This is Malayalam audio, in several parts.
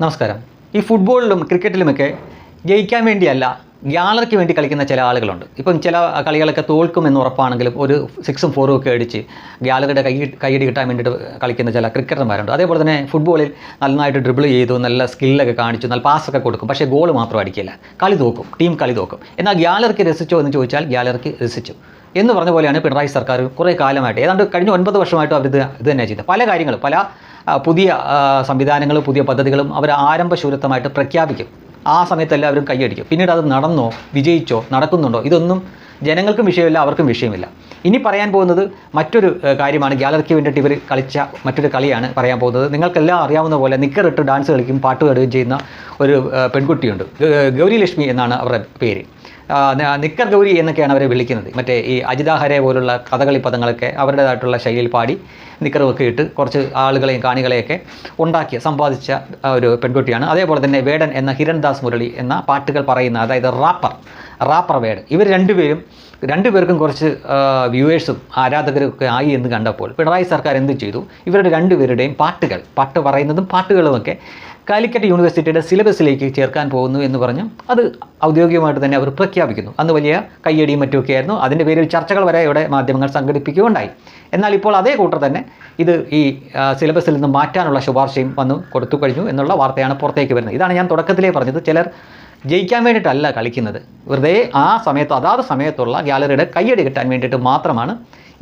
നമസ്കാരം. ഈ ഫുട്ബോളിലും ക്രിക്കറ്റിലുമൊക്കെ ജയിക്കാൻ വേണ്ടിയല്ല ഗ്യാലറിക്ക് വേണ്ടി കളിക്കുന്ന ചില ആളുകളുണ്ട്. ഇപ്പം ചില കളികളൊക്കെ തോൽക്കുമെന്ന് ഉറപ്പാണെങ്കിലും ഒരു സിക്സും ഫോറും ഒക്കെ അടിച്ച് ഗ്യാലറിയുടെ കൈ കൈയടി കിട്ടാൻ വേണ്ടിയിട്ട് കളിക്കുന്ന ചില ക്രിക്കറ്റർമാരുണ്ട്. അതേപോലെ തന്നെ ഫുട്ബോളിൽ നന്നായിട്ട് ഡ്രിബിൾ ചെയ്തു നല്ല സ്കില്ലൊക്കെ കാണിച്ചു നല്ല പാസ്സൊക്കെ കൊടുക്കും. പക്ഷേ ഗോൾ മാത്രം അടിക്കില്ല. കളി തോക്കും. ടീം കളി തോക്കും. എന്നാൽ ഗ്യാലറിക്ക് രസിച്ചോ എന്ന് ചോദിച്ചാൽ ഗ്യാലറിക്ക് രസിച്ചു. എന്ന് പറഞ്ഞ പോലെയാണ് പിണറായി സർക്കാർ കുറേ കാലമായിട്ട് ഏതാണ്ട് കഴിഞ്ഞ ഒൻപത് വർഷമായിട്ടും അവർ ഇത് ഇത് തന്നെ ചെയ്തത്. പല കാര്യങ്ങളും പല പുതിയ സംവിധാനങ്ങളും പുതിയ പദ്ധതികളും അവർ ആരംഭശൂരത്വമായിട്ട് പ്രഖ്യാപിക്കും. ആ സമയത്ത് എല്ലാവരും കൈയടിക്കും. പിന്നീട് അത് നടന്നോ വിജയിച്ചോ നടക്കുന്നുണ്ടോ ഇതൊന്നും ജനങ്ങൾക്കും വിഷയമില്ല അവർക്കും വിഷയമില്ല. ഇനി പറയാൻ പോകുന്നത് മറ്റൊരു കാര്യമാണ്. ഗ്യാലറിക്ക് വേണ്ടിയിട്ട് ഇവർ കളിച്ച മറ്റൊരു കളിയാണ് പറയാൻ പോകുന്നത്. നിങ്ങൾക്കെല്ലാം അറിയാവുന്ന പോലെ നിക്കറിട്ട് ഡാൻസ് കളിക്കും പാട്ട് പാടുകയും ചെയ്യുന്ന ഒരു പെൺകുട്ടിയുണ്ട്. ഗൗരി ലക്ഷ്മി എന്നാണ് അവരുടെ പേര്. നിക്കർ ഗൗരി എന്നൊക്കെയാണ് അവരെ വിളിക്കുന്നത്. മറ്റേ ഈ അജിതാഹരെ പോലുള്ള കഥകളി പദങ്ങളൊക്കെ അവരുടേതായിട്ടുള്ള ശൈലിയിൽ പാടി നിക്കറുമൊക്കെ ഇട്ട് കുറച്ച് ആളുകളെയും കാണികളെയൊക്കെ ഉണ്ടാക്കിയ സമ്പാദിച്ച ഒരു പെൺകുട്ടിയാണ്. അതേപോലെ തന്നെ വേടൻ എന്ന ഹിരൺദാസ് മുരളി എന്ന പാട്ടുകൾ പറയുന്ന അതായത് റാപ്പർ റാപ്പർ ഇവർ രണ്ടുപേരും രണ്ടുപേർക്കും കുറച്ച് വ്യൂവേഴ്സും ആരാധകരും ഒക്കെ ആയി എന്ന് കണ്ടപ്പോൾ പിണറായി സർക്കാർ എന്ത് ചെയ്തു? ഇവരുടെ രണ്ടുപേരുടെയും പാട്ടുകൾ പാട്ട് പറയുന്നതും പാട്ടുകളുമൊക്കെ കാലിക്കറ്റ് യൂണിവേഴ്സിറ്റിയുടെ സിലബസിലേക്ക് ചേർക്കാൻ പോകുന്നു എന്ന് പറഞ്ഞ്. അത് ഔദ്യോഗികമായിട്ട് തന്നെ അവർ പ്രഖ്യാപിക്കുന്നു. അന്ന് വലിയ കയ്യടിയും മറ്റുമൊക്കെ ആയിരുന്നു. അതിന്റെ പേരിൽ ചർച്ചകൾ വരെ ഇവിടെ മാധ്യമങ്ങൾ സംഘടിപ്പിക്കുകയുണ്ടായി. എന്നാൽ ഇപ്പോൾ അതേ കൂട്ടർ തന്നെ ഇത് ഈ സിലബസിൽ നിന്ന് മാറ്റാനുള്ള ശുപാർശയും വന്നു കൊടുത്തു കഴിഞ്ഞു എന്നുള്ള വാർത്തയാണ് പുറത്തേക്ക് വരുന്നത്. ഇതാണ് ഞാൻ തുടക്കത്തിലേ പറഞ്ഞത്. ചിലർ ജയിക്കാൻ വേണ്ടിയിട്ടല്ല കളിക്കുന്നത്. വെറുതെ ആ സമയത്ത് അതാത് സമയത്തുള്ള ഗ്യാലറിയുടെ കയ്യടി കിട്ടാൻ വേണ്ടിയിട്ട് മാത്രമാണ്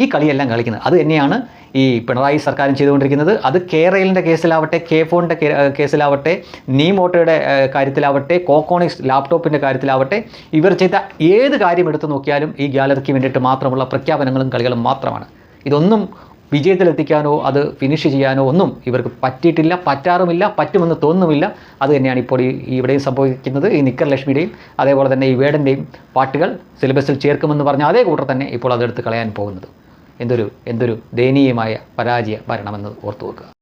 ഈ കളിയെല്ലാം കളിക്കുന്നത്. അത് തന്നെയാണ് ഈ പിണറായി സർക്കാരും ചെയ്തുകൊണ്ടിരിക്കുന്നത്. അത് കേരളിന്റെ കേസിലാവട്ടെ കെ ഫോണിന്റെ കേസിലാവട്ടെ നീമോട്ടോയുടെ കാര്യത്തിലാവട്ടെ കോക്കോണിക്സ് ലാപ്ടോപ്പിന്റെ കാര്യത്തിലാവട്ടെ ഇവർ ചെയ്ത ഏത് കാര്യം എടുത്തു നോക്കിയാലും ഈ ഗ്യാലറിക്ക് വേണ്ടിയിട്ട് മാത്രമുള്ള പ്രഖ്യാപനങ്ങളും കളികളും മാത്രമാണ്. ഇതൊന്നും വിജയത്തിലെത്തിക്കാനോ അത് ഫിനിഷ് ചെയ്യാനോ ഒന്നും ഇവർക്ക് പറ്റിയിട്ടില്ല പറ്റാറുമില്ല പറ്റുമെന്ന് തോന്നുന്നുമില്ല അത് തന്നെയാണ് ഇപ്പോൾ ഈ ഇവിടെയും സംഭവിക്കുന്നത്. ഈ നിക്കർ ലക്ഷ്മിയുടെയും അതേപോലെ തന്നെ ഈ വേടന്റെയും പാട്ടുകൾ സിലബസിൽ ചേർക്കുമെന്ന് പറഞ്ഞ അതേ കൂട്ടർ തന്നെ ഇപ്പോൾ അതെടുത്ത് കളയാൻ പോകുന്നത്. എന്തൊരു എന്തൊരു ദയനീയമായ പരാജയ ഭരണമെന്ന് ഓർത്തു വെക്കുക.